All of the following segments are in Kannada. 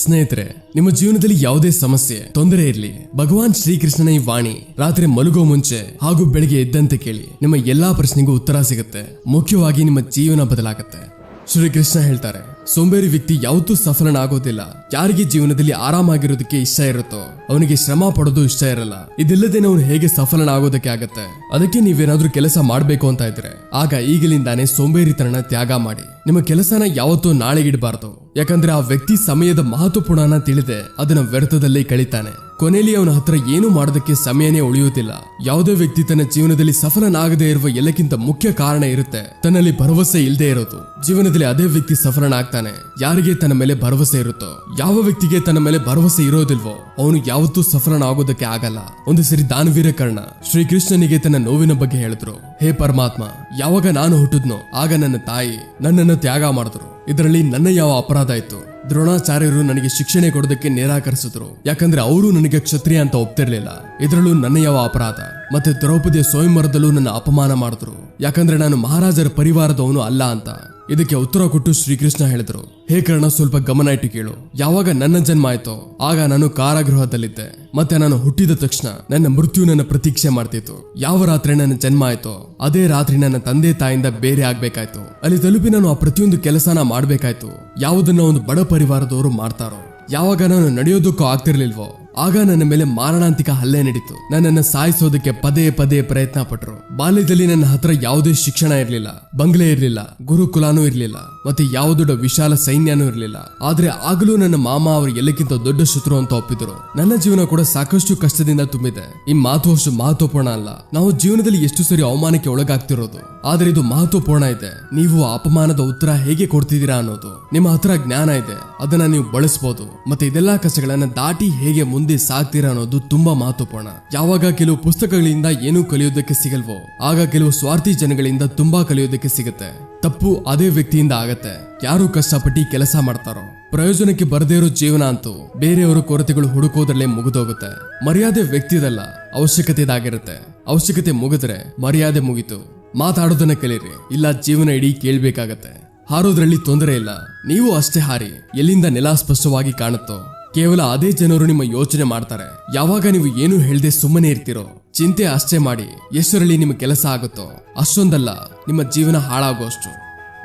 ಸ್ನೇಹಿತರೆ, ನಿಮ್ಮ ಜೀವನದಲ್ಲಿ ಯಾವುದೇ ಸಮಸ್ಯೆ, ತೊಂದರೆ ಇರಲಿ. ಭಗವಾನ್ ಶ್ರೀಕೃಷ್ಣನ ಈ ವಾಣಿ ರಾತ್ರಿ ಮಲಗೋ ಮುಂಚೆ ಹಾಗೂ ಬೆಳಿಗ್ಗೆ ಎದ್ದಂತೆ ಕೇಳಿ. ನಿಮ್ಮ ಎಲ್ಲಾ ಪ್ರಶ್ನೆಗೂ ಉತ್ತರ ಸಿಗುತ್ತೆ. ಮುಖ್ಯವಾಗಿ ನಿಮ್ಮ ಜೀವನ ಬದಲಾಗುತ್ತೆ. ಶ್ರೀಕೃಷ್ಣ ಹೇಳ್ತಾರೆ ಸೋಂಬೇರಿ ವ್ಯಕ್ತಿ ಯಾವತ್ತೂ ಸಫಲನಾಗೋದಿಲ್ಲ. ಯಾರಿಗೆ ಜೀವನದಲ್ಲಿ ಆರಾಮಾಗಿರೋದಕ್ಕೆ ಇಷ್ಟ ಇರುತ್ತೋ, ಅವನಿಗೆ ಶ್ರಮ ಪಡೋದು ಇಷ್ಟ ಇರಲ್ಲ. ಇದಿಲ್ಲದೆ ಅವನು ಹೇಗೆ ಸಫಲನಾಗೋದಕ್ಕೆ ಆಗತ್ತೆ? ಅದಕ್ಕೆ ನೀವೇನಾದ್ರೂ ಕೆಲಸ ಮಾಡಬೇಕು ಅಂತ ಇದ್ರೆ. ಆಗ ಈಗಲಿಂದಾನೇ ಸೋಂಬೇರಿತನ ತ್ಯಾಗ ಮಾಡಿ. ನಿಮ್ಮ ಕೆಲಸನ ಯಾವತ್ತೂ ನಾಳೆಗಿಡಬಾರ್ದು ಯಾಕಂದ್ರೆ ಆ ವ್ಯಕ್ತಿ ಸಮಯದ ಮಹತ್ವಪೂರ್ಣನ ತಿಳಿದೆ. ಅದನ್ನ ವ್ಯರ್ಥದಲ್ಲಿ ಕಳೀತಾನೆ. ಕೊನೆಯಲ್ಲಿ ಅವನ ಹತ್ರ ಏನು ಮಾಡೋದಕ್ಕೆ ಸಮಯನೇ ಉಳಿಯುವುದಿಲ್ಲ. ಯಾವುದೇ ವ್ಯಕ್ತಿ ತನ್ನ ಜೀವನದಲ್ಲಿ ಸಫಲನಾಗದೇ ಇರುವ ಎಲ್ಲಕ್ಕಿಂತ ಮುಖ್ಯ ಕಾರಣ ಇರುತ್ತೆ. ತನ್ನಲ್ಲಿ ಭರವಸೆ ಇಲ್ಲದೆ ಇರೋದು. ಜೀವನದಲ್ಲಿ ಅದೇ ವ್ಯಕ್ತಿ ಸಫಲನಾಗ್ತಾನೆ. ಯಾರಿಗೆ ತನ್ನ ಮೇಲೆ ಭರವಸೆ ಇರುತ್ತೋ, ಯಾವ ವ್ಯಕ್ತಿಗೆ ತನ್ನ ಮೇಲೆ ಭರವಸೆ ಇರೋದಿಲ್ವೋ, ಅವನು ಯಾವತ್ತೂ ಸಫಲನಾಗೋದಕ್ಕೆ ಆಗಲ್ಲ. ಒಂದು ಸರಿ ದಾನವೀರ ಕರ್ಣ ಶ್ರೀಕೃಷ್ಣನಿಗೆ ತನ್ನ ನೋವಿನ ಬಗ್ಗೆ ಹೇಳಿದ್ರು. ಹೇ ಪರಮಾತ್ಮ, ಯಾವಾಗ ನಾನು ಹುಟ್ಟಿದ್ನೋ, ಆಗ ನನ್ನ ತಾಯಿ ನನ್ನನ್ನು ತ್ಯಾಗ ಮಾಡಿದ್ರು. ಇದರಲ್ಲಿ ನನ್ನ ಯಾವ ಅಪರಾಧ ಇತ್ತು? ದ್ರೋಣಾಚಾರ್ಯರು ನನಗೆ ಶಿಕ್ಷಣ ಕೊಡೋದಕ್ಕೆ ನಿರಾಕರಿಸಿದ್ರು. ಯಾಕಂದ್ರೆ ಅವರು ನನಗೆ ಕ್ಷತ್ರಿಯ ಅಂತ ಒಪ್ತಿರ್ಲಿಲ್ಲ. ಇದರಲ್ಲೂ ನನ್ನ ಯಾವ ಅಪರಾಧ? ಮತ್ತೆ ದ್ರೌಪದಿಯ ಸ್ವಯಂವರದಲ್ಲೂ ನನ್ನ ಅಪಮಾನ ಮಾಡಿದ್ರು. ಯಾಕಂದ್ರೆ ನಾನು ಮಹಾರಾಜರ ಪರಿವಾರದವನು ಅಲ್ಲ ಅಂತ. ಇದಕ್ಕೆ ಉತ್ತರ ಕೊಟ್ಟು ಶ್ರೀಕೃಷ್ಣ ಹೇಳಿದ್ರು. ಹೇ ಕರ್ಣ, ಸ್ವಲ್ಪ ಗಮನ ಇಟ್ಟು ಕೇಳು. ಯಾವಾಗ ನನ್ನ ಜನ್ಮ ಆಯ್ತೋ, ಆಗ ನಾನು ಕಾರಾಗೃಹದಲ್ಲಿದ್ದೆ. ಮತ್ತೆ ನಾನು ಹುಟ್ಟಿದ ತಕ್ಷಣ ನನ್ನ ಮೃತ್ಯು ನನ್ನ ಪ್ರತೀಕ್ಷೆ ಮಾಡ್ತಿತ್ತು. ಯಾವ ರಾತ್ರಿ ನನ್ನ ಜನ್ಮ ಆಯ್ತೋ, ಅದೇ ರಾತ್ರಿ ನನ್ನ ತಂದೆ ತಾಯಿಂದ ಬೇರೆ ಆಗ್ಬೇಕಾಯ್ತು. ಅಲ್ಲಿ ತಲುಪಿ ನಾನು ಆ ಪ್ರತಿಯೊಂದು ಕೆಲಸನ ಮಾಡ್ಬೇಕಾಯ್ತು. ಯಾವುದನ್ನ ಒಂದು ಬಡ ಪರಿವಾರದವರು ಮಾಡ್ತಾರೋ ಯಾವಾಗ ನಾನು ನಡೆಯೋದಕ್ಕೂ ಆಗ್ತಿರ್ಲಿಲ್ವೋ? ಆಗ ನನ್ನ ಮೇಲೆ ಮಾರಣಾಂತಿಕ ಹಲ್ಲೆ ನಡೀತು. ನನ್ನನ್ನು ಸಾಯಿಸೋದಕ್ಕೆ ಪದೇ ಪದೇ ಪ್ರಯತ್ನ ಪಟ್ರು ಬಾಲ್ಯದಲ್ಲಿ ನನ್ನ ಹತ್ರ ಯಾವುದೇ ಶಿಕ್ಷಣ ಇರಲಿಲ್ಲ. ಬಂಗ್ಲೆ ಇರಲಿಲ್ಲ. ಗುರುಕುಲಾನೂ ಇರಲಿಲ್ಲ. ಮತ್ತೆ ಯಾವ ದೊಡ್ಡ ವಿಶಾಲ ಸೈನ್ಯನೂ ಇರಲಿಲ್ಲ. ಆದ್ರೆ ಆಗಲೂ ನನ್ನ ಮಾಮ ಅವರು ಎಲ್ಲಕ್ಕಿಂತ ದೊಡ್ಡ ಶತ್ರು ಅಂತ ಒಪ್ಪಿದ್ರು. ನನ್ನ ಜೀವನ ಕೂಡ ಸಾಕಷ್ಟು ಕಷ್ಟದಿಂದ ತುಂಬಿದೆ. ಈ ಮಾತು ಅಷ್ಟು ಮಹತ್ವಪೂರ್ಣ ಅಲ್ಲ. ನಾವು ಜೀವನದಲ್ಲಿ ಎಷ್ಟು ಸರಿ ಅವಮಾನಕ್ಕೆ ಒಳಗಾಗ್ತಿರೋದು. ಆದ್ರೆ ಇದು ಮಹತ್ವಪೂರ್ಣ ಇದೆ. ನೀವು ಅಪಮಾನದ ಉತ್ತರ ಹೇಗೆ ಕೊಡ್ತಿದ್ದೀರಾ ಅನ್ನೋದು. ನಿಮ್ಮ ಹತ್ರ ಜ್ಞಾನ ಇದೆ. ಅದನ್ನ ನೀವು ಬಳಸಬಹುದು ಮತ್ತೆ ಇದೆಲ್ಲಾ ಕಷ್ಟಗಳನ್ನ ದಾಟಿ ಹೇಗೆ ಸಾಗ್ತೀರಾ ಅನ್ನೋದು ತುಂಬಾ ಮಹತ್ವಪೂರ್ಣ. ಯಾವಾಗ ಕೆಲವು ಪುಸ್ತಕಗಳಿಂದ ಏನೂ ಕಲಿಯೋದಕ್ಕೆ ಸಿಗಲ್ವೋ, ಆಗ ಕೆಲವು ಸ್ವಾರ್ಥಿ ಜನಗಳಿಂದ ತುಂಬಾ ಕಲಿಯೋದಕ್ಕೆ ಸಿಗುತ್ತೆ. ತಪ್ಪು ಅದೇ ವ್ಯಕ್ತಿಯಿಂದ ಆಗತ್ತೆ. ಯಾರು ಕಷ್ಟಪಟ್ಟು ಕೆಲಸ ಮಾಡ್ತಾರೋ, ಪ್ರಯೋಜನಕ್ಕೆ ಬರದೇ ಇರೋ ಜೀವನ ಅಂತೂ ಬೇರೆಯವರ ಕೊರತೆಗಳು ಹುಡುಕೋದ್ರಲ್ಲೇ ಮುಗಿದೋಗುತ್ತೆ. ಮರ್ಯಾದೆ ವ್ಯಕ್ತಿದಲ್ಲ, ಅವಶ್ಯಕತೆದಾಗಿರುತ್ತೆ. ಅವಶ್ಯಕತೆ ಮುಗಿದ್ರೆ ಮರ್ಯಾದೆ ಮುಗಿತು. ಮಾತಾಡೋದನ್ನ ಕಲೀರಿ, ಇಲ್ಲ ಜೀವನ ಇಡೀ ಕೇಳ್ಬೇಕಾಗತ್ತೆ. ಹಾರೋದ್ರಲ್ಲಿ ತೊಂದರೆ ಇಲ್ಲ. ನೀವು ಅಷ್ಟೇ ಹಾರಿ, ಎಲ್ಲಿಂದ ನೆಲ ಸ್ಪಷ್ಟವಾಗಿ ಕಾಣುತ್ತೋ ಕೇವಲ ಅದೇ ಜನರು ನಿಮ್ಮ ಯೋಚನೆ ಮಾಡ್ತಾರೆ. ಯಾವಾಗ ನೀವು ಏನು ಹೇಳದೆ ಸುಮ್ಮನೆ ಇರ್ತೀರೋ, ಚಿಂತೆ ಅಷ್ಟೇ ಮಾಡಿ ಎಷ್ಟರಲ್ಲಿ ನಿಮ್ಮ ಕೆಲಸ ಆಗುತ್ತೋ, ಅಷ್ಟೊಂದಲ್ಲ, ನಿಮ್ಮ ಜೀವನ ಹಾಳಾಗುವಷ್ಟು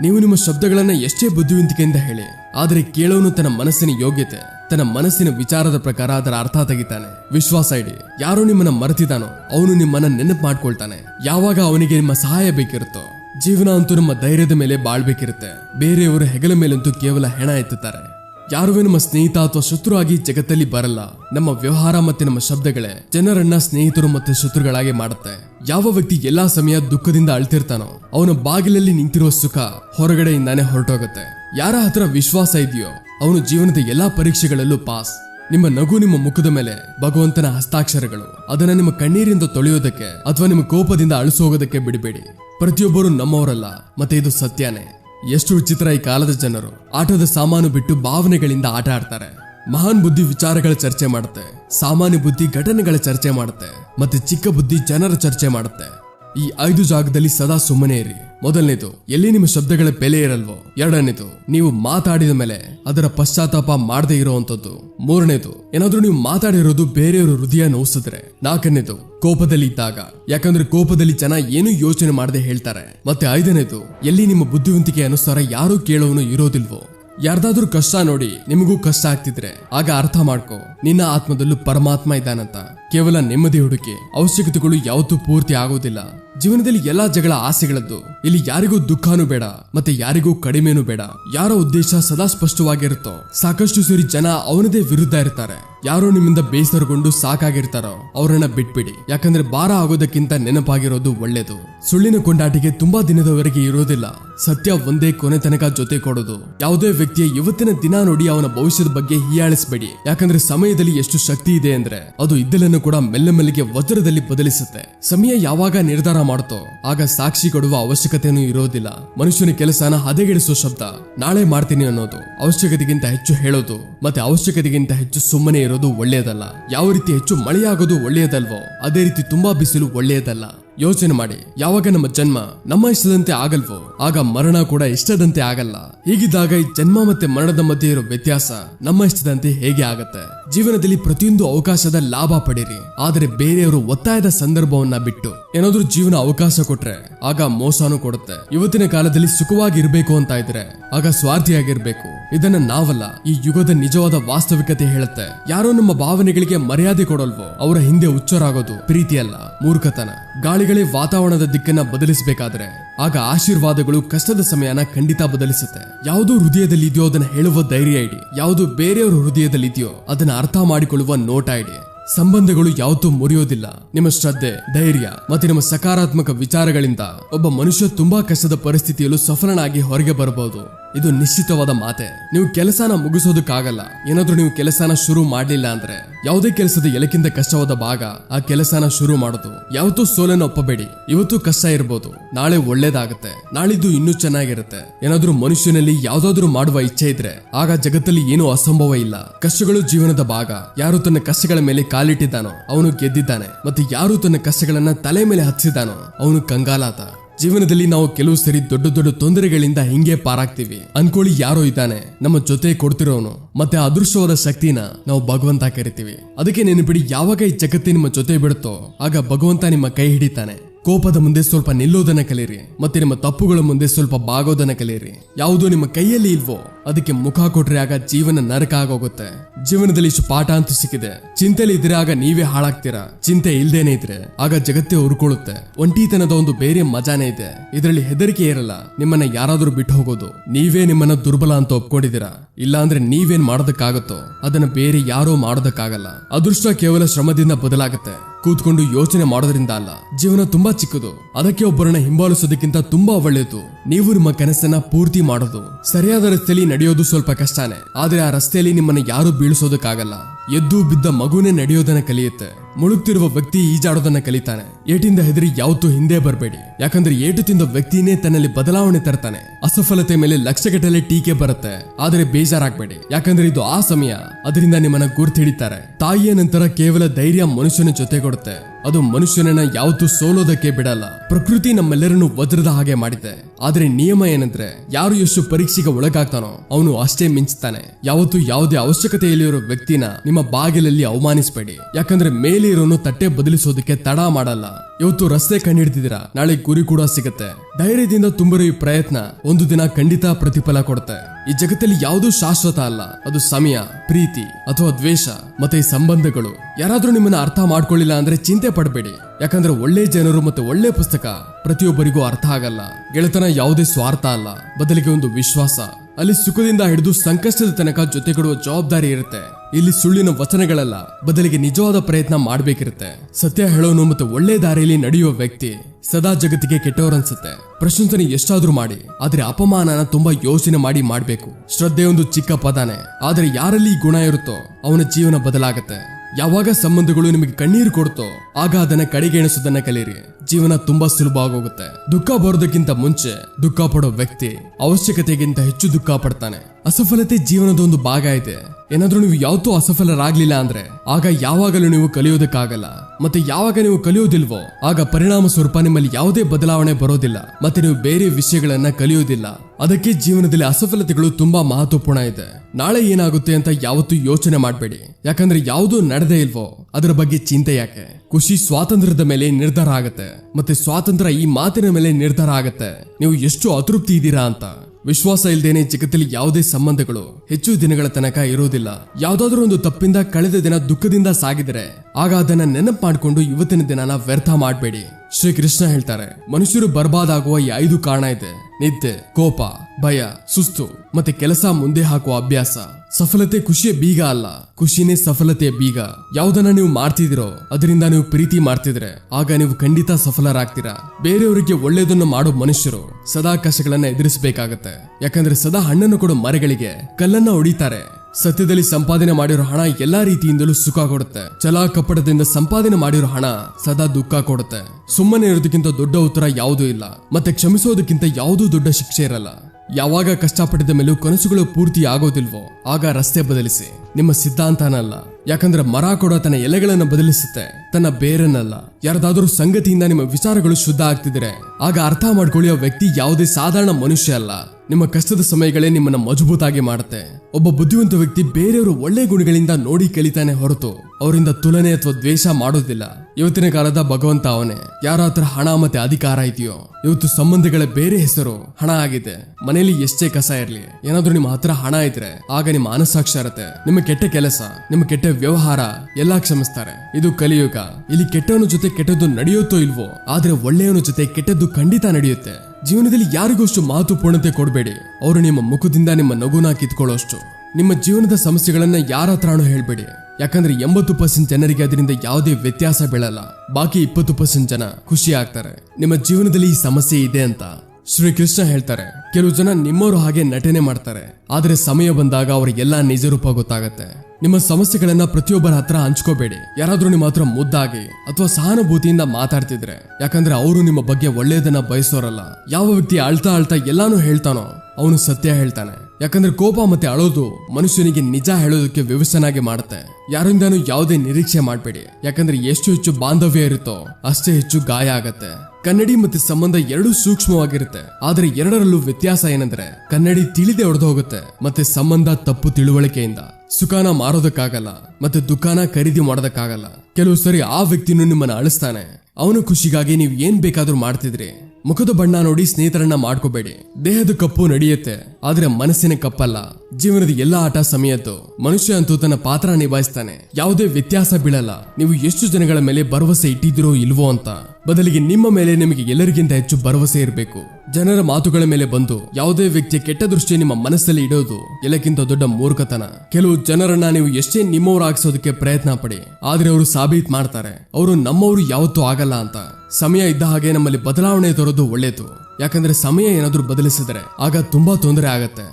ನೀವು ನಿಮ್ಮ ಶಬ್ದಗಳನ್ನ ಎಷ್ಟೇ ಬುದ್ಧಿವಂತಿಕೆಯಿಂದ ಹೇಳಿ, ಆದರೆ ಕೇಳೋನು ತನ್ನ ಮನಸ್ಸಿನ ಯೋಗ್ಯತೆ, ತನ್ನ ಮನಸ್ಸಿನ ವಿಚಾರದ ಪ್ರಕಾರ ಅದರ ಅರ್ಥ ತೆಗಿತಾನೆ. ವಿಶ್ವಾಸ ಇಡಿ, ಯಾರು ನಿಮ್ಮನ್ನ ಮರೆತಿದ್ದಾನೋ, ಅವನು ನಿಮ್ಮನ್ನ ನೆನಪು ಮಾಡ್ಕೊಳ್ತಾನೆ. ಯಾವಾಗ ಅವನಿಗೆ ನಿಮ್ಮ ಸಹಾಯ ಬೇಕಿರುತ್ತೋ, ಜೀವನ ಅಂತೂ ನಮ್ಮ ಧೈರ್ಯದ ಮೇಲೆ ಬಾಳ್ಬೇಕಿರುತ್ತೆ. ಬೇರೆಯವರು ಹೆಗಲ ಮೇಲಂತೂ ಕೇವಲ ಹೆಣ ಎತ್ತುತ್ತಾರೆ. ಯಾರುವೇ ನಮ್ಮ ಸ್ನೇಹಿತ ಅಥವಾ ಶತ್ರು ಆಗಿ ಜಗತ್ತಲ್ಲಿ ಬರಲ್ಲ, ನಮ್ಮ ವ್ಯವಹಾರ ಮತ್ತೆ ನಮ್ಮ ಶಬ್ದಗಳೇ ಜನರನ್ನ ಸ್ನೇಹಿತರು ಮತ್ತೆ ಶತ್ರುಗಳಾಗಿ ಮಾಡುತ್ತೆ. ಯಾವ ವ್ಯಕ್ತಿ ಎಲ್ಲಾ ಸಮಯ ದುಃಖದಿಂದ ಅಳ್ತಿರ್ತಾನೋ, ಅವನ ಬಾಗಿಲಲ್ಲಿ ನಿಂತಿರೋ ಸುಖ ಹೊರಗಡೆಯಿಂದಾನೇ ಹೊರಟೋಗುತ್ತೆ. ಯಾರ ಹತ್ರ ವಿಶ್ವಾಸ ಇದೆಯೋ, ಅವನು ಜೀವನದ ಎಲ್ಲಾ ಪರೀಕ್ಷೆಗಳಲ್ಲೂ ಪಾಸ್. ನಿಮ್ಮ ನಗು ನಿಮ್ಮ ಮುಖದ ಮೇಲೆ ಭಗವಂತನ ಹಸ್ತಾಕ್ಷರಗಳು. ಅದನ್ನ ನಿಮ್ಮ ಕಣ್ಣೀರಿಂದ ತೊಳೆಯೋದಕ್ಕೆ ಅಥವಾ ನಿಮ್ಮ ಕೋಪದಿಂದ ಅಳಿಸೋಗೋದಕ್ಕೆ ಬಿಡಬೇಡಿ. ಪ್ರತಿಯೊಬ್ಬರು ನಮ್ಮವರಲ್ಲ, ಮತ್ತೆ ಇದು ಸತ್ಯನೇ. ಎಷ್ಟು ವಿಚಿತ್ರ ಈ ಕಾಲದ ಜನರು. ಆಟದ ಸಾಮಾನು ಬಿಟ್ಟು ಭಾವನೆಗಳಿಂದ ಆಟ ಆಡ್ತಾರೆ. ಮಹಾನ್ ಬುದ್ಧಿ ವಿಚಾರಗಳ ಚರ್ಚೆ ಮಾಡುತ್ತೆ. ಸಾಮಾನ್ಯ ಬುದ್ಧಿ ಘಟನೆಗಳ ಚರ್ಚೆ ಮಾಡುತ್ತೆ. ಮತ್ತೆ ಚಿಕ್ಕ ಬುದ್ಧಿ ಜನರ ಚರ್ಚೆ ಮಾಡುತ್ತೆ. ಈ ಐದು ಜಾಗದಲ್ಲಿ ಸದಾ ಸುಮ್ಮನೆ ಇರಿ. ಮೊದಲನೇದು, ಎಲ್ಲಿ ನಿಮ್ಮ ಶಬ್ದಗಳ ಬೆಲೆ ಇರಲ್ವೋ. ಎರಡನೇದು, ನೀವು ಮಾತಾಡಿದ ಮೇಲೆ ಅದರ ಪಶ್ಚಾತ್ತಾಪ ಮಾಡದೇ ಇರುವಂತದ್ದು ಮೂರನೇದು, ಏನಾದ್ರೂ ನೀವು ಮಾತಾಡಿರೋದು ಬೇರೆಯವರು ಹೃದಯ ನೋಯಿಸಿದ್ರೆ ನಾಲ್ಕನೇದು, ಕೋಪದಲ್ಲಿ ಇದ್ದಾಗ. ಯಾಕಂದ್ರೆ ಕೋಪದಲ್ಲಿ ಜನ ಏನು ಯೋಚನೆ ಮಾಡದೆ ಹೇಳ್ತಾರೆ. ಮತ್ತೆ ಐದನೇದು, ಎಲ್ಲಿ ನಿಮ್ಮ ಬುದ್ಧಿವಂತಿಕೆ ಅನುಸಾರ ಯಾರು ಕೇಳೋನು ಇರೋದಿಲ್ವೋ. ಯಾರ್ದಾದ್ರೂ ಕಷ್ಟ ನೋಡಿ ನಿಮಗೂ ಕಷ್ಟ ಆಗ್ತಿದ್ರೆ, ಆಗ ಅರ್ಥ ಮಾಡ್ಕೋ. ನಿನ್ನ ಆತ್ಮದಲ್ಲೂ ಪರಮಾತ್ಮ ಇದ್ದಾನಂತ. ಕೇವಲ ನೆಮ್ಮದಿ ಹುಡುಕಿ, ಅವಶ್ಯಕತೆಗಳು ಯಾವತ್ತೂ ಪೂರ್ತಿ ಆಗೋದಿಲ್ಲ. ಜೀವನದಲ್ಲಿ ಎಲ್ಲಾ ಜಗಳ ಆಸೆಗಳದ್ದು. ಇಲ್ಲಿ ಯಾರಿಗೂ ದುಃಖನೂ ಬೇಡ, ಮತ್ತೆ ಯಾರಿಗೂ ಕಡಿಮೆನೂ ಬೇಡ. ಯಾರ ಉದ್ದೇಶ ಸದಾ ಸ್ಪಷ್ಟವಾಗಿರುತ್ತೋ, ಸಾಕಷ್ಟು ಸರಿ ಜನ ಅವನದೇ ವಿರುದ್ಧ ಇರ್ತಾರೆ. ಯಾರೋ ನಿಮ್ಮಿಂದ ಬೇಸರಗೊಂಡು ಸಾಕಾಗಿರ್ತಾರೋ ಅವರನ್ನ ಬಿಟ್ಬಿಡಿ. ಯಾಕಂದ್ರೆ ಭಾರ ಆಗೋದಕ್ಕಿಂತ ನೆನಪಾಗಿರೋದು ಒಳ್ಳೇದು. ಸುಳ್ಳಿನ ಕೊಂಡಾಟಿಗೆ ತುಂಬಾ ದಿನದವರೆಗೆ ಇರೋದಿಲ್ಲ. ಸತ್ಯ ಒಂದೇ ಕೊನೆ ತನಕ ಜೊತೆ ಕೊಡೋದು. ಯಾವುದೇ ವ್ಯಕ್ತಿಯ ಇವತ್ತಿನ ದಿನ ನೋಡಿ ಅವನ ಭವಿಷ್ಯದ ಬಗ್ಗೆ ಹೀಯಾಳಿಸಬೇಡಿ. ಯಾಕಂದ್ರೆ ಸಮಯದಲ್ಲಿ ಎಷ್ಟು ಶಕ್ತಿ ಇದೆ ಅಂದ್ರೆ ಅದು ಇದ್ದಲನ್ನು ಕೂಡ ಮೆಲ್ಲ ಮೆಲ್ಲಿಗೆ ವಜ್ರದಲ್ಲಿ ಬದಲಿಸುತ್ತೆ. ಸಮಯ ಯಾವಾಗ ನಿರ್ಧಾರ ಮಾಡುತ್ತೋ ಆಗ ಸಾಕ್ಷಿ ಕೊಡುವ ಅವಶ್ಯಕತೆನೂ ಇರೋದಿಲ್ಲ. ಮನುಷ್ಯನ ಕೆಲಸನ ಹದಗೆಡಿಸೋ ಶಬ್ದ ನಾಳೆ ಮಾಡ್ತೀನಿ ಅನ್ನೋದು ಅವಶ್ಯಕತೆಗಿಂತ ಹೆಚ್ಚು ಹೇಳೋದು, ಮತ್ತೆ ಅವಶ್ಯಕತೆಗಿಂತ ಹೆಚ್ಚು ಸುಮ್ಮನೆ ಇರೋದು. ಒಳ್ಳೆಯದಲ್ಲ ಯಾವ ರೀತಿ ಹೆಚ್ಚು ಮಳೆಯಾಗೋದು ಒಳ್ಳೆಯದಲ್ವೋ ಅದೇ ರೀತಿ ತುಂಬಾ ಬಿಸಿಲು ಒಳ್ಳೆಯದಲ್ಲ ಯೋಚನೆ ಮಾಡಿ, ಯಾವಾಗ ನಮ್ಮ ಜನ್ಮ ನಮ್ಮ ಇಷ್ಟದಂತೆ ಆಗಲ್ವೋ, ಆಗ ಮರಣ ಕೂಡ ಇಷ್ಟದಂತೆ ಆಗಲ್ಲ. ಹೀಗಿದ್ದಾಗ ಈ ಜನ್ಮ ಮತ್ತೆ ಮರಣದ ಮಧ್ಯೆ ಇರೋ ವ್ಯತ್ಯಾಸ ನಮ್ಮ ಇಷ್ಟದಂತೆ ಹೇಗೆ ಆಗತ್ತೆ? ಜೀವನದಲ್ಲಿ ಪ್ರತಿಯೊಂದು ಅವಕಾಶದ ಲಾಭ ಪಡೀರಿ. ಆದರೆ ಬೇರೆಯವರು ಒತ್ತಾಯದ ಸಂದರ್ಭವನ್ನ ಬಿಟ್ಟು ಏನಾದ್ರೂ ಜೀವನ ಅವಕಾಶ ಕೊಟ್ರೆ ಆಗ ಮೋಸನೂ ಕೊಡುತ್ತೆ. ಇವತ್ತಿನ ಕಾಲದಲ್ಲಿ ಸುಖವಾಗಿರ್ಬೇಕು ಅಂತ ಇದ್ರೆ ಆಗ ಸ್ವಾರ್ಥಿಯಾಗಿರ್ಬೇಕು. ಇದನ್ನ ನಾವಲ್ಲ, ಈ ಯುಗದ ನಿಜವಾದ ವಾಸ್ತವಿಕತೆ ಹೇಳುತ್ತೆ. ಯಾರೋ ನಮ್ಮ ಭಾವನೆಗಳಿಗೆ ಮರ್ಯಾದೆ ಕೊಡಲ್ವೋ, ಅವರ ಹಿಂದೆ ಹುಚ್ಚರಾಗೋದು ಪ್ರೀತಿಯಲ್ಲ, ಮೂರ್ಖತನ. ಮೂರ್ಖತನ ಗಾಳಿಗಳೇ ವಾತಾವರಣದ ದಿಕ್ಕನ್ನ ಬದಲಿಸಬೇಕಾದ್ರೆ ಆಗ ಆಶೀರ್ವಾದಗಳು ಕಷ್ಟದ ಸಮಯನ ಖಂಡಿತ ಬದಲಿಸುತ್ತೆ. ಯಾವುದು ಹೃದಯದಲ್ಲಿ ಇದೆಯೋ ಅದನ್ನ ಹೇಳುವ ಧೈರ್ಯ ಇಡಿ. ಯಾವುದು ಬೇರೆಯವರ ಹೃದಯದಲ್ಲಿ ಇದೆಯೋ ಅದನ್ನ ಅರ್ಥ ಮಾಡಿಕೊಳ್ಳುವ ನೋಟ ಇಡಿ. ಸಂಬಂಧಗಳು ಯಾವತ್ತೂ ಮುರಿಯೋದಿಲ್ಲ. ನಿಮ್ಮ ಶ್ರದ್ಧೆ, ಧೈರ್ಯ ಮತ್ತೆ ನಿಮ್ಮ ಸಕಾರಾತ್ಮಕ ವಿಚಾರಗಳಿಂದ ಒಬ್ಬ ಮನುಷ್ಯ ತುಂಬಾ ಕಷ್ಟದ ಪರಿಸ್ಥಿತಿಯಲ್ಲೂ ಸಫಲನಾಗಿ ಹೊರಗೆ ಬರಬಹುದು. ಇದು ನಿಶ್ಚಿತವಾದ ಮಾತೆ. ನೀವು ಕೆಲಸನ ಮುಗಿಸೋದಕ್ಕಾಗಲ್ಲ. ಏನಾದ್ರೂ ನೀವು ಕೆಲಸನ ಶುರು ಮಾಡಲಿಲ್ಲ ಅಂದ್ರೆ ಯಾವುದೇ ಕೆಲಸದ ಎಲಕ್ಕಿಂತ ಕಷ್ಟವಾದ ಭಾಗ ಆ ಕೆಲಸನ ಶುರು ಮಾಡೋದು. ಯಾವತ್ತೂ ಸೋಲನ್ನ ಒಪ್ಪಬೇಡಿ. ಇವತ್ತು ಕಷ್ಟ ಇರ್ಬೋದು. ನಾಳೆ ಒಳ್ಳೇದಾಗತ್ತೆ. ನಾಳಿದ್ದು ಇನ್ನೂ ಚೆನ್ನಾಗಿರುತ್ತೆ. ಏನಾದ್ರೂ ಮನುಷ್ಯನಲ್ಲಿ ಯಾವ್ದಾದ್ರೂ ಮಾಡುವ ಇಚ್ಛೆ ಇದ್ರೆ ಆಗ ಜಗತ್ತಲ್ಲಿ ಏನೂ ಅಸಂಭವ ಇಲ್ಲ. ಕಷ್ಟಗಳು ಜೀವನದ ಭಾಗ. ಯಾರು ತನ್ನ ಕಷ್ಟಗಳ ಮೇಲೆ ಕಾಲಿಟ್ಟಿದ್ದಾನೋ, ಅವನು ಗೆದ್ದಿದ್ದಾನೆ. ಮತ್ತೆ ಯಾರು ತನ್ನ ಕಷ್ಟಗಳನ್ನ ತಲೆ ಮೇಲೆ ಹಚ್ಚಿದ್ದಾನೋ ಅವನು ಕಂಗಾಲಾತ. ಜೀವನದಲ್ಲಿ ನಾವು ಕೆಲವು ಸರಿ ದೊಡ್ಡ ದೊಡ್ಡ ತೊಂದರೆಗಳಿಂದ ಹಿಂಗೆ ಪಾರಾಗ್ತೀವಿ. ಅನ್ಕೊಳ್ಳಿ ಯಾರೋ ಇದ್ದಾನೆ, ನಮ್ಮ ಜೊತೆ ಕೊಡ್ತಿರೋನು. ಮತ್ತೆ ಅದೃಶ್ಯವಾದ ಶಕ್ತಿನ ನಾವು ಭಗವಂತ ಕರಿತೀವಿ. ಅದಕ್ಕೆ ನೆನಪಿಡಿ, ಯಾವಾಗ ಈ ಜಗತ್ತಿ ನಿಮ್ಮ ಜೊತೆ ಬಿಡುತ್ತೋ, ಆಗ ಭಗವಂತ ನಿಮ್ಮ ಕೈ ಹಿಡಿತಾನೆ. ಕೋಪದ ಮುಂದೆ ಸ್ವಲ್ಪ ನಿಲ್ಲೋದನ್ನ ಕಲಿಯಿರಿ ಮತ್ತೆ ನಿಮ್ಮ ತಪ್ಪುಗಳ ಮುಂದೆ ಸ್ವಲ್ಪ ಬಾಗೋದನ್ನ ಕಲಿಯಿರಿ ಯಾವುದು ನಿಮ್ಮ ಕೈಯಲ್ಲಿ ಇಲ್ವೋ, ಅದಕ್ಕೆ ಮುಖ ಕೊಟ್ರೆ ಆಗ ಜೀವನ ನರಕ ಆಗೋಗುತ್ತೆ. ಜೀವನದಲ್ಲಿ ಇಷ್ಟು ಪಾಠ ಅಂತೂ ಸಿಕ್ಕಿದೆ. ಚಿಂತೆಲಿ ಇದ್ರೆ ಆಗ ನೀವೇ ಹಾಳಾಗ್ತೀರಾ? ಚಿಂತೆ ಇಲ್ದೇನೆ ಇದ್ರೆ, ಆಗ ಜಗತ್ತೇ ಉರ್ಕೊಳ್ಳುತ್ತೆ ಒಂಟಿತನದ ಒಂದು ಬೇರೆ ಮಜಾನೇ ಇದೆ. ಇದರಲ್ಲಿ ಹೆದರಿಕೆ ಇರಲ್ಲ. ನಿಮ್ಮನ್ನ ಯಾರಾದ್ರೂ ಬಿಟ್ಟು ಹೋಗೋದು. ನೀವೇ ನಿಮ್ಮನ್ನ ದುರ್ಬಲ ಅಂತ ಒಪ್ಕೊಂಡಿದ್ದೀರಾ? ಇಲ್ಲ ಅಂದ್ರೆ ನೀವೇನ್ ಮಾಡೋದಕ್ಕಾಗತ್ತೋ? ಅದನ್ನ ಬೇರೆ ಯಾರೋ ಮಾಡೋದಕ್ಕಾಗಲ್ಲ. ಅದೃಷ್ಟ ಕೇವಲ ಶ್ರಮದಿಂದ ಬದಲಾಗುತ್ತೆ. ಕೂತ್ಕೊಂಡು ಯೋಚನೆ ಮಾಡೋದ್ರಿಂದ ಅಲ್ಲ. ಜೀವನ ತುಂಬಾ ಚಿಕ್ಕದು. ಅದಕ್ಕೆ ಒಬ್ಬರನ್ನ ಹಿಂಬಾಲಿಸೋದಕ್ಕಿಂತ ತುಂಬಾ ಒಳ್ಳೆಯದು. ನೀವು ನಿಮ್ಮ ಕನಸನ್ನ ಪೂರ್ತಿ ಮಾಡೋದು. ಸರಿಯಾದ ರಸ್ತೆಯಲ್ಲಿ ನಡೆಯೋದು ಸ್ವಲ್ಪ ಕಷ್ಟನೇ. ಆದ್ರೆ ಆ ರಸ್ತೆಯಲ್ಲಿ ನಿಮ್ಮನ್ನ ಯಾರು ಬೀಳಿಸೋದಕ್ಕಾಗಲ್ಲ. ಎದ್ದು ಬಿದ್ದ ಮಗುನೇ ನಡೆಯೋದನ್ನ ಕಲಿಯುತ್ತೆ. ಮುಳುಗ್ತಿರುವ ವ್ಯಕ್ತಿ ಈಜಾಡೋದನ್ನ ಕಲಿತಾನೆ. ಏಟಿಂದ ಹೆದರಿ ಯಾವತ್ತೂ ಹಿಂದೆ ಬರಬೇಡಿ. ಯಾಕಂದ್ರೆ ಏಟು ತಿಂದ ವ್ಯಕ್ತಿನೇ ತನ್ನಲ್ಲಿ ಬದಲಾವಣೆ ತರ್ತಾನೆ. ಅಸಫಲತೆ ಮೇಲೆ ಲಕ್ಷಗಟ್ಟಲೆ ಟೀಕೆ ಬರುತ್ತೆ. ಆದರೆ ಬೇಜಾರಾಗ್ಬೇಡಿ. ಯಾಕಂದ್ರೆ ಇದು ಆ ಸಮಯ. ಅದರಿಂದ ನಿಮ್ಮನ್ನ ಗುರ್ತಿಡಿತಾರೆ. ತಾಯಿಯ ನಂತರ ಕೇವಲ ಧೈರ್ಯ ಮನುಷ್ಯನ ಜೊತೆ ಕೊಡುತ್ತೆ ಅದು ಮನುಷ್ಯನನ್ನ ಯಾವತ್ತೂ ಸೋಲೋದಕ್ಕೆ ಬಿಡಲ್ಲ. ಪ್ರಕೃತಿ ನಮ್ಮೆಲ್ಲರನ್ನು ವಜ್ರದ ಹಾಗೆ ಮಾಡಿದೆ. ಆದ್ರೆ ನಿಯಮ ಏನಂದ್ರೆ, ಯಾರು ಎಷ್ಟು ಪರೀಕ್ಷೆಗೆ ಒಳಗಾಗ್ತಾನೋ ಅವನು ಅಷ್ಟೇ ಮಿಂಚ್ತಾನೆ. ಯಾವತ್ತೂ ಯಾವುದೇ ಅವಶ್ಯಕತೆಯಲ್ಲಿರೋ ವ್ಯಕ್ತಿನ ನಿಮ್ಮ ಬಾಗಿಲಲ್ಲಿ ಅವಮಾನಿಸಬೇಡಿ. ಯಾಕಂದ್ರೆ ಮೇಲೆ ಇರೋನು ತಟ್ಟೆ ಬದಲಿಸೋದಕ್ಕೆ ತಡ ಮಾಡಲ್ಲ. ಇವತ್ತು ರಸ್ತೆ ಕಂಡಿಡ್ತಿದ್ದೀರಾ? ನಾಳೆ ಗುರಿ ಕೂಡ ಸಿಗುತ್ತೆ. ಧೈರ್ಯದಿಂದ ತುಂಬಿರೋ ಈ ಪ್ರಯತ್ನ ಒಂದು ದಿನ ಖಂಡಿತ ಪ್ರತಿಫಲ ಕೊಡುತ್ತೆ. ಈ ಜಗತ್ತಲ್ಲಿ ಯಾವುದೂ ಶಾಶ್ವತ ಅಲ್ಲ. ಅದು ಸಮಯ, ಪ್ರೀತಿ ಅಥವಾ ದ್ವೇಷ, ಮತ್ತೆ ಸಂಬಂಧಗಳು. ಯಾರಾದ್ರೂ ನಿಮ್ಮನ್ನ ಅರ್ಥ ಮಾಡ್ಕೊಳ್ಳಿಲ್ಲ ಅಂದ್ರೆ ಚಿಂತೆ ಪಡಬೇಡಿ. ಯಾಕಂದ್ರೆ ಒಳ್ಳೆ ಜನರು ಮತ್ತೆ ಒಳ್ಳೆ ಪುಸ್ತಕ ಪ್ರತಿಯೊಬ್ಬರಿಗೂ ಅರ್ಥ ಆಗಲ್ಲ. ಗೆಳೆತನ ಯಾವುದೇ ಸ್ವಾರ್ಥ ಅಲ್ಲ. ಬದಲಿಗೆ ಒಂದು ವಿಶ್ವಾಸ. ಅಲ್ಲಿ ಸುಖದಿಂದ ಹಿಡಿದು ಸಂಕಷ್ಟದ ತನಕ ಜೊತೆ ಕೊಡುವ ಜವಾಬ್ದಾರಿ ಇರುತ್ತೆ. ಇಲ್ಲಿ ಸುಳ್ಳಿನ ವಚನಗಳಲ್ಲ. ಬದಲಿಗೆ ನಿಜವಾದ ಪ್ರಯತ್ನ ಮಾಡಬೇಕಿರುತ್ತೆ. ಸತ್ಯ ಹೇಳೋನು ಮತ್ತೆ ಒಳ್ಳೆ ದಾರಿಯಲ್ಲಿ ನಡೆಯುವ ವ್ಯಕ್ತಿ. ಸದಾ ಜಗತ್ತಿಗೆ ಕೆಟ್ಟವರನ್ಸುತ್ತೆ. ಪ್ರಶಂಸನೆ ಎಷ್ಟಾದ್ರೂ ಮಾಡಿ, ಆದ್ರೆ ಅಪಮಾನನ ತುಂಬಾ ಯೋಚನೆ ಮಾಡಿ ಮಾಡ್ಬೇಕು. ಶ್ರದ್ಧೆ ಒಂದು ಚಿಕ್ಕ ಪದಾನೆ. ಆದ್ರೆ ಯಾರಲ್ಲಿ ಗುಣ ಇರುತ್ತೋ, ಅವನ ಜೀವನ ಬದಲಾಗತ್ತೆ. ಯಾವಾಗ ಸಂಬಂಧಗಳು ನಿಮಗೆ ಕಣ್ಣೀರು ಕೊಡ್ತೋ ಆಗ ಅದನ್ನ ಕಡೆಗೆಣಿಸೋದನ್ನ ಕಲಿಯಿರಿ ಜೀವನ ತುಂಬಾ ಸುಲಭ ಆಗೋಗುತ್ತೆ. ದುಃಖ ಬರೋದಕ್ಕಿಂತ ಮುಂಚೆ, ದುಃಖ ಪಡೋ ವ್ಯಕ್ತಿ ಅವಶ್ಯಕತೆಗಿಂತ ಹೆಚ್ಚು ದುಃಖ ಪಡ್ತಾನೆ. ಅಸಫಲತೆ ಜೀವನದ ಒಂದು ಭಾಗ ಇದೆ. ಏನಾದ್ರೂ ನೀವು ಯಾವತ್ತೂ ಅಸಫಲರಾಗ್ಲಿಲ್ಲ ಅಂದ್ರೆ, ಆಗ ಯಾವಾಗಲೂ ನೀವು ಕಲಿಯೋದಕ್ಕಾಗಲ್ಲ. ಮತ್ತೆ ಯಾವಾಗ ನೀವು ಕಲಿಯೋದಿಲ್ವೋ, ಆಗ ಪರಿಣಾಮ ಸ್ವರೂಪ ನಿಮ್ಮಲ್ಲಿ ಯಾವುದೇ ಬದಲಾವಣೆ ಬರೋದಿಲ್ಲ. ಮತ್ತೆ ನೀವು ಬೇರೆ ವಿಷಯಗಳನ್ನ ಕಲಿಯೋದಿಲ್ಲ. ಅದಕ್ಕೆ ಜೀವನದಲ್ಲಿ ಅಸಫಲತೆಗಳು ತುಂಬಾ ಮಹತ್ವಪೂರ್ಣ ಇದೆ. ನಾಳೆ ಏನಾಗುತ್ತೆ ಅಂತ ಯಾವತ್ತೂ ಯೋಚನೆ ಮಾಡಬೇಡಿ. ಯಾಕಂದ್ರೆ ಯಾವುದೂ ನಡೆದೇ ಇಲ್ವೋ, ಅದರ ಬಗ್ಗೆ ಚಿಂತೆ ಯಾಕೆ? ಖುಷಿ ಸ್ವಾತಂತ್ರ್ಯದ ಮೇಲೆ ನಿರ್ಧಾರ ಆಗುತ್ತೆ. ಮತ್ತೆ ಸ್ವಾತಂತ್ರ್ಯ ಈ ಮಾತಿನ ಮೇಲೆ ನಿರ್ಧಾರ ಆಗುತ್ತೆ. ನೀವು ಎಷ್ಟು ಅತೃಪ್ತಿ ಇದ್ದೀರಾ ಅಂತ. ವಿಶ್ವಾಸ ಇಲ್ದೇನೆ ಜಗತ್ತಲ್ಲಿ ಯಾವುದೇ ಸಂಬಂಧಗಳು ಹೆಚ್ಚು ದಿನಗಳ ತನಕ ಇರೋದಿಲ್ಲ ಯಾವ್ದಾದ್ರೂ ಒಂದು ತಪ್ಪಿಂದ ಕಳೆದ ದಿನ ದುಃಖದಿಂದ ಸಾಗಿದರೆ, ಆಗ ಅದನ್ನ ನೆನಪು ಮಾಡಿಕೊಂಡು ಇವತ್ತಿನ ದಿನನ ವ್ಯರ್ಥ ಮಾಡಬೇಡಿ. ಶ್ರೀ ಕೃಷ್ಣ ಹೇಳ್ತಾರೆ, ಮನುಷ್ಯರು ಬರ್ಬಾದಾಗುವ ಈ ಐದು ಕಾರಣ ಇದೆ. ನಿದ್ದೆ, ಕೋಪ, ಭಯ, ಸುಸ್ತು, ಮತ್ತೆ ಕೆಲಸ ಮುಂದೆ ಹಾಕುವ ಅಭ್ಯಾಸ. ಸಫಲತೆ ಖುಷಿಯ ಬೀಗ ಅಲ್ಲ. ಖುಷಿನೇ ಸಫಲತೆಯ ಬೀಗ. ಯಾವ್ದನ್ನ ನೀವು ಮಾಡ್ತಿದಿರೋ ಅದರಿಂದ ನೀವು ಪ್ರೀತಿ ಮಾಡ್ತಿದ್ರೆ, ಆಗ ನೀವು ಖಂಡಿತ ಸಫಲರಾಗ್ತೀರಾ. ಬೇರೆಯವರಿಗೆ ಒಳ್ಳೇದನ್ನು ಮಾಡೋ ಮನುಷ್ಯರು ಸದಾ ಕಷ್ಟಗಳನ್ನ ಎದುರಿಸಬೇಕಾಗತ್ತೆ. ಯಾಕಂದ್ರೆ ಸದಾ ಹಣ್ಣನ್ನು ಕೊಡೋ ಮರಗಳಿಗೆ ಕಲ್ಲನ್ನ ಹೊಡಿತಾರೆ. ಸತ್ಯದಲ್ಲಿ ಸಂಪಾದನೆ ಮಾಡಿರೋ ಹಣ ಎಲ್ಲಾ ರೀತಿಯಿಂದಲೂ ಸುಖ ಕೊಡುತ್ತೆ. ಛಲ ಕಪಟದಿಂದ ಸಂಪಾದನೆ ಮಾಡಿರೋ ಹಣ ಸದಾ ದುಃಖ ಕೊಡುತ್ತೆ. ಸುಮ್ಮನೆ ಇರೋದಕ್ಕಿಂತ ದೊಡ್ಡ ಉತ್ತರ ಯಾವುದೂ ಇಲ್ಲ. ಮತ್ತೆ ಕ್ಷಮಿಸೋದಕ್ಕಿಂತ ಯಾವುದೂ ದೊಡ್ಡ ಶಿಕ್ಷೆ ಇರಲ್ಲ. ಯಾವಾಗ ಕಷ್ಟಪಟ್ಟಿದ ಮೇಲೂ ಕನಸುಗಳು ಪೂರ್ತಿ ಆಗೋದಿಲ್ವೋ, ಆಗ ರಸ್ತೆ ಬದಲಿಸಿ. ನಿಮ್ಮ ಸಿದ್ಧಾಂತನಲ್ಲ. ಯಾಕಂದ್ರೆ ಮರ ಕೊಡೋ ತನ್ನ ಎಲೆಗಳನ್ನು ಬದಲಿಸುತ್ತೆ, ತನ್ನ ಬೇರನ್ನಲ್ಲ. ಯಾರದಾದ್ರೂ ಸಂಗತಿಯಿಂದ ನಿಮ್ಮ ವಿಚಾರಗಳು ಶುದ್ಧ ಆಗ್ತಿದ್ರೆ, ಆಗ ಅರ್ಥ ಮಾಡ್ಕೊಳ್ಳೋ ವ್ಯಕ್ತಿ ಯಾವುದೇ ಸಾಧಾರಣ ಮನುಷ್ಯ ಅಲ್ಲ. ನಿಮ್ಮ ಕಷ್ಟದ ಸಮಯಗಳೇ ನಿಮ್ಮನ್ನ ಮಜಬೂತಾಗಿ ಮಾಡುತ್ತೆ. ಒಬ್ಬ ಬುದ್ಧಿವಂತ ವ್ಯಕ್ತಿ ಬೇರೆಯವರು ಒಳ್ಳೆ ಗುಣಗಳಿಂದ ನೋಡಿ ಕಲಿತಾನೆ ಹೊರತು ಅವರಿಂದ ತುಲನೆ ಅಥವಾ ದ್ವೇಷ ಮಾಡೋದಿಲ್ಲ. ಇವತ್ತಿನ ಕಾಲದ ಭಗವಂತ ಅವನೇ. ಯಾರ ಹತ್ರ ಹಣ ಮತ್ತೆ ಅಧಿಕಾರ ಇದೆಯೋ? ಇವತ್ತು ಸಂಬಂಧಗಳ ಬೇರೆ ಹೆಸರು ಹಣ ಆಗಿದೆ. ಮನೆಯಲ್ಲಿ ಎಷ್ಟೇ ಕಸ ಇರ್ಲಿ, ಏನಾದ್ರೂ ನಿಮ್ಮ ಹತ್ರ ಹಣ ಇದ್ರೆ ಆಗ ನಿಮ್ಮ ಅನಸಾಕ್ಷರತೆ ನಿಮ್ಮ ಕೆಟ್ಟ ಕೆಲಸ, ನಿಮ್ಮ ಕೆಟ್ಟ ವ್ಯವಹಾರ ಎಲ್ಲಾ ಕ್ಷಮಿಸ್ತಾರೆ. ಇದು ಕಲಿಯುಗ. ಇಲ್ಲಿ ಕೆಟ್ಟವನ ಜೊತೆ ಕೆಟ್ಟದ್ದು ನಡೆಯುತ್ತೋ ಇಲ್ವೋ? ಆದ್ರೆ ಒಳ್ಳೆಯವನ ಜೊತೆ ಕೆಟ್ಟದ್ದು ಖಂಡಿತ ನಡೆಯುತ್ತೆ. ಜೀವನದಲ್ಲಿ ಯಾರಿಗೂ ಅಷ್ಟು ಮಹತ್ವಪೂರ್ಣತೆ ಕೊಡಬೇಡಿ. ಅವರು ನಿಮ್ಮ ಮುಖದಿಂದ ನಿಮ್ಮ ನಗುನ ಕಿತ್ಕೊಳ್ಳೋಷ್ಟು. ನಿಮ್ಮ ಜೀವನದ ಸಮಸ್ಯೆಗಳನ್ನ ಯಾರ ಹತ್ರನೂ ಹೇಳ್ಬೇಡಿ. ಯಾಕಂದ್ರೆ ಎಂಬತ್ತು ಪರ್ಸೆಂಟ್ ಜನರಿಗೆ ಅದರಿಂದ ಯಾವುದೇ ವ್ಯತ್ಯಾಸ ಬೀಳಲ್ಲ. ಬಾಕಿ ಇಪ್ಪತ್ತು ಪರ್ಸೆಂಟ್ ಜನ ಖುಷಿ ಆಗ್ತಾರೆ. ನಿಮ್ಮ ಜೀವನದಲ್ಲಿ ಈ ಸಮಸ್ಯೆ ಇದೆ ಅಂತ ಶ್ರೀ ಕೃಷ್ಣ ಹೇಳ್ತಾರೆ. ಕೆಲವು ಜನ ನಿಮ್ಮವರು ಹಾಗೆ ನಟನೆ ಮಾಡ್ತಾರೆ. ಆದರೆ ಸಮಯ ಬಂದಾಗ ಅವ್ರಿಗೆಲ್ಲ ನಿಜ ರೂಪ ಗೊತ್ತಾಗತ್ತೆ. ನಿಮ್ಮ ಸಮಸ್ಯೆಗಳನ್ನ ಪ್ರತಿಯೊಬ್ಬರ ಹತ್ರ ಹಂಚ್ಕೋಬೇಡಿ. ಯಾರಾದ್ರೂ ನಿಮ್ಮ ಹತ್ರ ಮುದ್ದಾಗಿ ಅಥವಾ ಸಹಾನುಭೂತಿಯಿಂದ ಮಾತಾಡ್ತಿದ್ರೆ, ಯಾಕಂದ್ರೆ ಅವರು ನಿಮ್ಮ ಬಗ್ಗೆ ಒಳ್ಳೆಯದನ್ನ ಬಯಸೋರಲ್ಲ. ಯಾವ ವ್ಯಕ್ತಿ ಅಳ್ತಾ ಅಳ್ತಾ ಎಲ್ಲಾನು ಹೇಳ್ತಾನೋ, ಅವನು ಸತ್ಯ ಹೇಳ್ತಾನೆ. ಯಾಕಂದ್ರೆ ಕೋಪ ಮತ್ತೆ ಅಳೋದು ಮನುಷ್ಯನಿಗೆ ನಿಜ ಹೇಳೋದಕ್ಕೆ ವ್ಯವಸ್ಥನಾಗಿ ಮಾಡುತ್ತೆ. ಯಾರಿಂದಾನು ಯಾವುದೇ ನಿರೀಕ್ಷೆ ಮಾಡಬೇಡಿ. ಯಾಕಂದ್ರೆ ಎಷ್ಟು ಹೆಚ್ಚು ಬಾಂಧವ್ಯ ಇರುತ್ತೋ ಅಷ್ಟೇ ಹೆಚ್ಚು ಗಾಯ ಆಗತ್ತೆ. ಕನ್ನಡಿ ಮತ್ತೆ ಸಂಬಂಧ ಎರಡೂ ಸೂಕ್ಷ್ಮವಾಗಿರುತ್ತೆ. ಆದ್ರೆ ಎರಡರಲ್ಲೂ ವ್ಯತ್ಯಾಸ ಏನಂದ್ರೆ, ಕನ್ನಡಿ ತಿಳಿದೆ ಹೊಡೆದು ಹೋಗುತ್ತೆ ಮತ್ತೆ ಸಂಬಂಧ ತಪ್ಪು ತಿಳುವಳಿಕೆಯಿಂದ. ಸುಖಾನ ಮಾರೋದಕ್ಕಾಗಲ್ಲ, ಮತ್ತೆ ದುಖಾನ ಖರೀದಿ ಮಾಡೋದಕ್ಕಾಗಲ್ಲ. ಕೆಲವು ಸರಿ ಆ ವ್ಯಕ್ತಿನೂ ನಿಮ್ಮನ್ನ ಅಳಿಸ್ತಾನೆ. ಅವನ ಖುಷಿಗಾಗಿ ನೀವು ಏನ್ ಬೇಕಾದ್ರೂ ಮಾಡ್ತಿದ್ರಿ. ಮುಖದ ಬಣ್ಣ ನೋಡಿ ಸ್ನೇಹಿತರನ್ನ ಮಾಡ್ಕೋಬೇಡಿ. ದೇಹದ ಕಪ್ಪು ನಡೆಯುತ್ತೆ, ಆದ್ರೆ ಮನಸ್ಸಿನ ಕಪ್ಪಲ್ಲ. ಜೀವನದ ಎಲ್ಲಾ ಆಟ ಸಮಯದ್ದು. ಮನುಷ್ಯ ಅಂತೂ ತನ್ನ ಪಾತ್ರ ನಿಭಾಯಿಸ್ತಾನೆ. ಯಾವುದೇ ವ್ಯತ್ಯಾಸ ಬೀಳಲ್ಲ. ನೀವು ಎಷ್ಟು ಜನಗಳ ಮೇಲೆ ಭರವಸೆ ಇಟ್ಟಿದ್ದೀರೋ ಇಲ್ವೋ ಅಂತ. ಬದಲಿಗೆ ನಿಮ್ಮ ಮೇಲೆ ನಿಮಗೆ ಎಲ್ಲರಿಗಿಂತ ಹೆಚ್ಚು ಭರವಸೆ ಇರಬೇಕು. ಜನರ ಮಾತುಗಳ ಮೇಲೆ ಬಂದು ಯಾವುದೇ ವ್ಯಕ್ತಿಯ ಕೆಟ್ಟ ದೃಷ್ಟಿ ನಿಮ್ಮ ಮನಸ್ಸಲ್ಲಿ ಇಡೋದು ಎಲ್ಲಕ್ಕಿಂತ ದೊಡ್ಡ ಮೂರ್ಖತನ. ಕೆಲವು ಜನರನ್ನ ನೀವು ಎಷ್ಟೇ ನಿಮ್ಮವರಾಗಿಸೋದಕ್ಕೆ ಪ್ರಯತ್ನ ಪಡಿ, ಆದ್ರೆ ಅವರು ಸಾಬೀತ್ ಮಾಡ್ತಾರೆ. ಅವರು ನಮ್ಮವರು ಯಾವತ್ತೂ ಆಗಲ್ಲ ಅಂತ. ಸಮಯ ಇದ್ದ ಹಾಗೆ ನಮ್ಮಲ್ಲಿ ಬದಲಾವಣೆ ತರೋದು ಒಳ್ಳೇದು. ಯಾಕಂದ್ರೆ ಸಮಯ ಏನಾದ್ರೂ ಬದಲಿಸಿದ್ರೆ ಆಗ ತುಂಬಾ ತೊಂದರೆ ಆಗತ್ತೆ.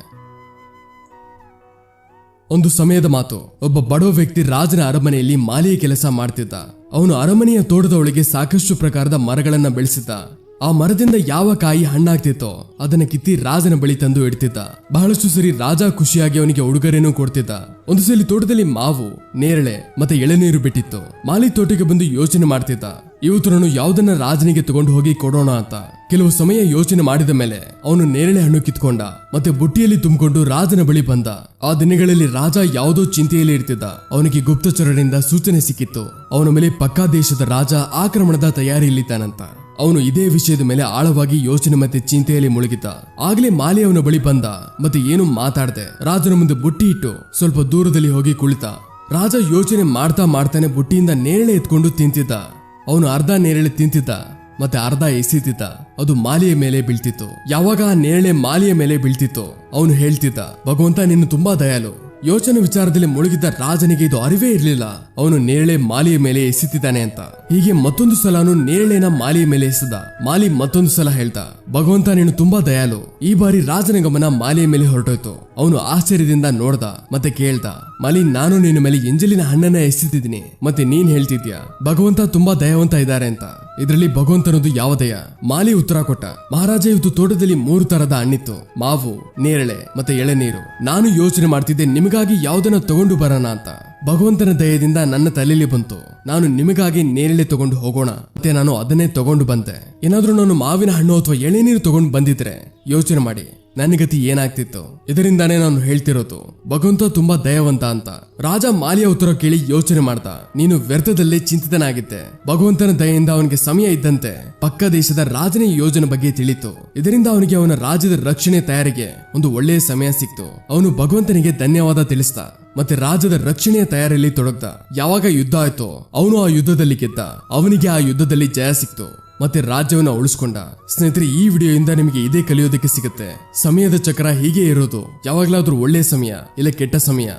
ಒಂದು ಸಮಯದ ಮಾತು, ಒಬ್ಬ ಬಡವ ವ್ಯಕ್ತಿ ರಾಜನ ಅರಮನೆಯಲ್ಲಿ ಮಾಲಿಯ ಕೆಲಸ ಮಾಡ್ತಿದ್ದ. ಅವನು ಅರಮನೆಯ ತೋಟದ ಒಳಗೆ ಸಾಕಷ್ಟು ಪ್ರಕಾರದ ಮರಗಳನ್ನ ಬೆಳೆಸಿದ್ದ. ಆ ಮರದಿಂದ ಯಾವ ಕಾಯಿ ಹಣ್ಣಾಗ್ತಿತ್ತೋ ಅದನ್ನ ಕಿತ್ತಿ ರಾಜನ ಬಳಿ ತಂದು ಇಡ್ತಿದ್ದ. ಬಹಳಷ್ಟು ಸರಿ ರಾಜ ಖುಷಿಯಾಗಿ ಅವನಿಗೆ ಉಡುಗೊರೆನೂ ಕೊಡ್ತಿದ್ದ. ಒಂದು ಸಲ ತೋಟದಲ್ಲಿ ಮಾವು, ನೇರಳೆ ಮತ್ತೆ ಎಳೆನೀರು ಬಿಟ್ಟಿತ್ತು. ಮಾಲಿ ತೋಟಕ್ಕೆ ಬಂದು ಯೋಚನೆ ಮಾಡ್ತಿದ್ದ. ಇವತ್ತು ಯಾವುದನ್ನ ರಾಜನಿಗೆ ತಗೊಂಡು ಹೋಗಿ ಕೊಡೋಣ ಅಂತ. ಕೆಲವು ಸಮಯ ಯೋಚನೆ ಮಾಡಿದ ಮೇಲೆ ಅವನು ನೇರಳೆ ಹಣ್ಣು ಕಿತ್ಕೊಂಡ ಮತ್ತೆ ಬುಟ್ಟಿಯಲ್ಲಿ ತುಂಬಿಕೊಂಡು ರಾಜನ ಬಳಿ ಬಂದ. ಆ ದಿನಗಳಲ್ಲಿ ರಾಜ ಯಾವುದೋ ಚಿಂತೆಯಲ್ಲಿ ಇರ್ತಿದ್ದ. ಅವನಿಗೆ ಗುಪ್ತಚರರಿಂದ ಸೂಚನೆ ಸಿಕ್ಕಿತ್ತು. ಅವನ ಮೇಲೆ ಪಕ್ಕಾ ದೇಶದ ರಾಜ ಆಕ್ರಮಣದ ತಯಾರಿಯಲ್ಲಿದ್ದಾನಂತ ಅವನು ಇದೇ ವಿಷಯದ ಮೇಲೆ ಆಳವಾಗಿ ಯೋಚನೆ ಮತ್ತೆ ಚಿಂತೆಯಲ್ಲಿ ಮುಳುಗಿದ್ದ. ಆಗ್ಲೇ ಮಾಲೆ ಅವನ ಬಳಿ ಬಂದ ಮತ್ತೆ ಏನು ಮಾತಾಡದೆ. ರಾಜನ ಮುಂದೆ ಬುಟ್ಟಿ ಇಟ್ಟು ಸ್ವಲ್ಪ ದೂರದಲ್ಲಿ ಹೋಗಿ ಕುಳಿತ. ರಾಜ ಯೋಚನೆ ಮಾಡ್ತಾ ಮಾಡ್ತಾನೆ ಬುಟ್ಟಿಯಿಂದ ನೇರಳೆ ಎತ್ಕೊಂಡು ತಿಂತಿದ್ದ. ಅವನು ಅರ್ಧ ನೇರಳೆ ತಿಂತಿದ್ದ, ಮತ್ತೆ ಅರ್ಧ ಎಸಿತಿದ್ದ. ಅದು ಮಾಲಿಯ ಮೇಲೆ ಬೀಳ್ತಿತ್ತು. ಯಾವಾಗ ಆ ನೇರಳೆ ಮಾಲಿಯ ಮೇಲೆ ಬೀಳ್ತಿತ್ತು, ಅವನು ಹೇಳ್ತಿದ್ದ, ಭಗವಂತ, ನಿನ್ನ ತುಂಬಾ ದಯಾಲು ಯೋಚನೆ ವಿಚಾರದಲ್ಲಿ ಮುಳುಗಿದ್ದ ರಾಜನಿಗೆ ಇದು ಅರಿವೇ ಇರಲಿಲ್ಲ. ಅವನು ನೇರಳೆ ಮಾಲಿಯ ಮೇಲೆ ಎಸಿತಿದ್ದಾನೆ ಅಂತ. ಹೀಗೆ ಮತ್ತೊಂದು ಸಲನು ನೇರಳೆನ ಮಾಲಿಯ ಮೇಲೆ ಎಸೆದ. ಮಾಲಿ ಮತ್ತೊಂದು ಸಲ ಹೇಳ್ದ, ಭಗವಂತ ನೀನು ತುಂಬಾ ದಯಾಲು ಈ ಬಾರಿ ರಾಜನ ಗಮನ ಮಾಲಿಯ ಮೇಲೆ ಹೊರಟೋಯ್ತು. ಅವನು ಆಶ್ಚರ್ಯದಿಂದ ನೋಡ್ದ ಮತ್ತೆ ಕೇಳ್ದ, ಮಾಲಿ, ನಾನು ನಿನ್ನ ಮೇಲೆ ಎಂಜಲಿನ ಹಣ್ಣನ್ನ ಎಸಿತಿದ್ದೀನಿ. ಮತ್ತೆ ನೀನ್ ಹೇಳ್ತಿದ್ಯಾ? ಭಗವಂತ ತುಂಬಾ ದಯವಂತ ಇದ್ದಾರೆ ಅಂತ. ಇದರಲ್ಲಿ ಭಗವಂತನದು ಯಾವ ದಯ? ಮಾಲಿ ಉತ್ತರ ಕೊಟ್ಟ. ಮಹಾರಾಜ ಇವತ್ತು ತೋಟದಲ್ಲಿ ಮೂರು ತರದ ಹಣ್ಣಿತ್ತು. ಮಾವು, ನೇರಳೆ ಮತ್ತೆ ಎಳೆನೀರು. ನಾನು ಯೋಚನೆ ಮಾಡ್ತಿದ್ದೆ ನಿಮಗಾಗಿ ಯಾವುದನ್ನ ತಗೊಂಡು ಬರೋಣ ಅಂತ. ಭಗವಂತನ ದಯದಿಂದ ನನ್ನ ತಲೆಯಲ್ಲಿ ಬಂತು. ನಾನು ನಿಮಗಾಗಿ ನೇರಳೆ ತಗೊಂಡು ಹೋಗೋಣ. ಮತ್ತೆ ನಾನು ಅದನ್ನೇ ತಗೊಂಡು ಬಂದೆ. ಏನಾದ್ರೂ ನಾನು ಮಾವಿನ ಹಣ್ಣು ಅಥವಾ ಎಳೆನೀರು ತಗೊಂಡು ಬಂದಿದ್ರೆ ಯೋಚನೆ ಮಾಡಿ. ನನ್ನ ಗತಿ ಏನಾಗ್ತಿತ್ತು? ಇದರಿಂದಾನೇ ನಾನು ಹೇಳ್ತಿರೋದು. ಭಗವಂತ ತುಂಬಾ ದಯವಂತ ಅಂತ. ರಾಜ ಮಾಲಿಯ ಉತ್ತರ ಕೇಳಿ ಯೋಚನೆ ಮಾಡ್ತಾ ನೀನು ವ್ಯರ್ಥದಲ್ಲಿ ಚಿಂತಿತನಾಗಿದ್ದೆ. ಭಗವಂತನ ದಯೆಯಿಂದ ಅವನಿಗೆ ಸಮಯ ಇದ್ದಂತೆ ಪಕ್ಕ ದೇಶದ ರಾಜನ ಯೋಜನೆ ಬಗ್ಗೆ ತಿಳಿತು. ಇದರಿಂದ ಅವನಿಗೆ ಅವನ ರಾಜ್ಯದ ರಕ್ಷಣೆ ತಯಾರಿಗೆ ಒಂದು ಒಳ್ಳೆಯ ಸಮಯ ಸಿಕ್ತು. ಅವನು ಭಗವಂತನಿಗೆ ಧನ್ಯವಾದ ತಿಳಿಸ್ದ. ಮತ್ತೆ ರಾಜ್ಯದ ರಕ್ಷಣೆಯ ತಯಾರಿಯಲ್ಲಿ ತೊಡಗ್ದ. ಯಾವಾಗ ಯುದ್ಧ ಆಯ್ತೋ, ಅವನು ಆ ಯುದ್ಧದಲ್ಲಿ ಗೆದ್ದ. ಅವನಿಗೆ ಆ ಯುದ್ಧದಲ್ಲಿ ಜಯ ಸಿಕ್ತು. ಮತ್ತೆ ರಾಜ್ಯವನ್ನ ಉಳಿಸ್ಕೊಂಡ. ಸ್ನೇಹಿತರೆ, ಈ ವಿಡಿಯೋಯಿಂದ ನಿಮಗೆ ಇದೇ ಕಲಿಯೋದಕ್ಕೆ ಸಿಗುತ್ತೆ. ಸಮಯದ ಚಕ್ರ ಹೀಗೆ ಇರೋದು. ಯಾವಾಗ್ಲಾದ್ರೂ ಒಳ್ಳೆ ಸಮಯ ಇಲ್ಲ ಕೆಟ್ಟ ಸಮಯ.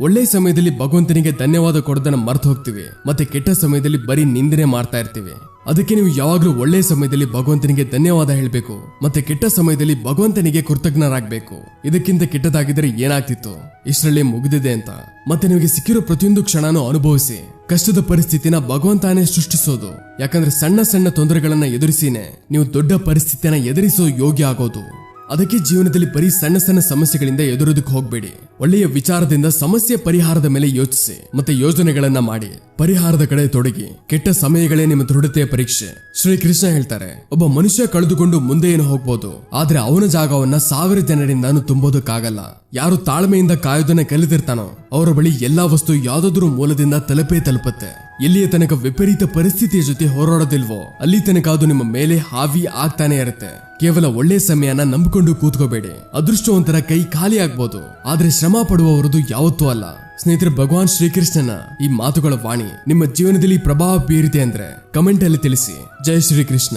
ಒಳ್ಳೆ ಸಮಯದಲ್ಲಿ ಭಗವಂತನಿಗೆ ಧನ್ಯವಾದ ಕೊಡೋದನ್ನ ಮರ್ತು ಹೋಗ್ತೀವಿ, ಮತ್ತೆ ಕೆಟ್ಟ ಸಮಯದಲ್ಲಿ ಬರೀ ನಿಂದನೆ ಮಾಡ್ತಾ ಇರ್ತೀವಿ. ಅದಕ್ಕೆ ನೀವು ಯಾವಾಗಲೂ ಒಳ್ಳೆ ಸಮಯದಲ್ಲಿ ಭಗವಂತನಿಗೆ ಧನ್ಯವಾದ ಹೇಳಬೇಕು, ಮತ್ತೆ ಕೆಟ್ಟ ಸಮಯದಲ್ಲಿ ಭಗವಂತನಿಗೆ ಕೃತಜ್ಞರಾಗಬೇಕು. ಇದಕ್ಕಿಂತ ಕೆಟ್ಟದಾಗಿದ್ರೆ ಏನಾಗ್ತಿತ್ತು? ಇಷ್ಟರಲ್ಲಿ ಮುಗಿದಿದೆ ಅಂತ. ಮತ್ತೆ ನಿಮಗೆ ಸಿಕ್ಕಿರೋ ಪ್ರತಿಯೊಂದು ಕ್ಷಣನೂ ಅನುಭವಿಸಿ, ಕಷ್ಟದ ಪರಿಸ್ಥಿತಿನ ಭಗವಂತಾನೇ ಸೃಷ್ಟಿಸೋದು. ಯಾಕಂದ್ರೆ ಸಣ್ಣ ಸಣ್ಣ ತೊಂದರೆಗಳನ್ನ ಎದುರಿಸಿನೇ ನೀವು ದೊಡ್ಡ ಪರಿಸ್ಥಿತಿಯನ್ನ ಎದುರಿಸೋ ಯೋಗ್ಯ ಆಗೋದು. ಅದಕ್ಕೆ ಜೀವನದಲ್ಲಿ ಬರೀ ಸಣ್ಣ ಸಣ್ಣ ಸಮಸ್ಯೆಗಳಿಂದ ಎದುರೋದಕ್ಕೆ ಹೋಗ್ಬೇಡಿ. ಒಳ್ಳೆಯ ವಿಚಾರದಿಂದ ಸಮಸ್ಯೆ ಪರಿಹಾರದ ಮೇಲೆ ಯೋಚಿಸಿ, ಮತ್ತೆ ಯೋಜನೆಗಳನ್ನ ಮಾಡಿ. ಪರಿಹಾರದ ಕಡೆ ತೊಡಗಿ. ಕೆಟ್ಟ ಸಮಯಗಳೇ ನಿಮ್ಮ ದೃಢತೆಯ ಪರೀಕ್ಷೆ. ಶ್ರೀ ಕೃಷ್ಣ ಹೇಳ್ತಾರೆ, ಒಬ್ಬ ಮನುಷ್ಯ ಕಳೆದುಕೊಂಡು ಮುಂದೆ ಏನು ಹೋಗ್ಬೋದು. ಆದ್ರೆ ಅವನ ಜಾಗವನ್ನ ಸಾವಿರ ಜನರಿಂದಾನು ತುಂಬೋದಕ್ಕಾಗಲ್ಲ. ಯಾರು ತಾಳ್ಮೆಯಿಂದ ಕಾಯೋದನ್ನ ಕಲಿತಿರ್ತಾನೋ, ಅವರ ಬಳಿ ಎಲ್ಲಾ ವಸ್ತು ಯಾವ್ದಾದ್ರು ಮೂಲದಿಂದ ತಲುಪೇ ತಲುಪುತ್ತೆ. ಎಲ್ಲಿಯ ತನಕ ವಿಪರೀತ ಪರಿಸ್ಥಿತಿಯ ಜೊತೆ ಹೋರಾಡೋದಿಲ್ವೋ, ಅಲ್ಲಿ ತನಕ ಅದು ನಿಮ್ಮ ಮೇಲೆ ಹಾವಿ ಆಗ್ತಾನೆ ಇರುತ್ತೆ. ಕೇವಲ ಒಳ್ಳೆ ಸಮಯನ ನಂಬಿಕೊಂಡು ಕೂತ್ಕೋಬೇಡಿ. ಅದೃಷ್ಟವಂತರ ಕೈ ಖಾಲಿ ಆಗ್ಬೋದು. ಆದ್ರೆ ಶ್ರಮ ಪಡುವವರದು ಯಾವತ್ತೂ ಅಲ್ಲ. ಸ್ನೇಹಿತರೆ, ಭಗವಾನ್ ಶ್ರೀಕೃಷ್ಣನ ಈ ಮಾತುಗಳ ವಾಣಿ ನಿಮ್ಮ ಜೀವನದಲ್ಲಿ ಪ್ರಭಾವ ಬೀರಿದೆ ಅಂದ್ರೆ ಕಮೆಂಟ್ ಅಲ್ಲಿ ತಿಳಿಸಿ. ಜೈ ಶ್ರೀಕೃಷ್ಣ.